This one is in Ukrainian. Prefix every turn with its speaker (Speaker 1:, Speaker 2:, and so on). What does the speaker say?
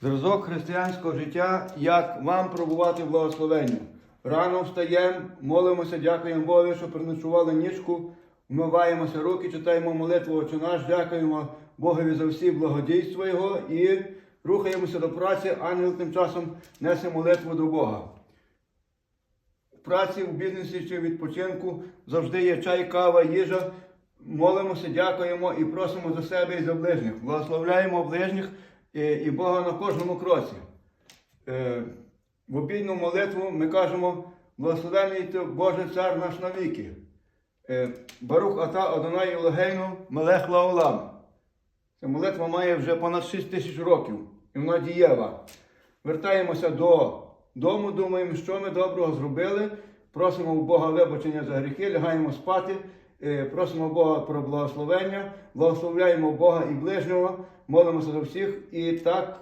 Speaker 1: Зразок християнського життя, як вам пробувати в благословенні. Рано встаємо, молимося, дякуємо Богу, що приночували нічку, вмиваємося руки, читаємо молитву «Отче наш, дякуємо Богові за всі благодійства Його і рухаємося до праці, ангел тим часом несе молитву до Бога. В праці, в бізнесі чи відпочинку завжди є чай, кава, їжа. Молимося, дякуємо і просимо за себе і за ближніх. Благословляємо ближніх і Бога на кожному кроці. Е, В обідню молитву ми кажемо, благословений ти Боже Цар наш навіки. Е, Барух Ата Адонай Елогейну Мелех Лаолам. Ця молитва має вже понад 6 тисяч років, і вона дієва. Вертаємося до дому, думаємо, що ми доброго зробили. Просимо у Бога вибачення за гріхи, лягаємо спати, просимо Бога про благословення, благословляємо Бога і ближнього, молимося за всіх. І так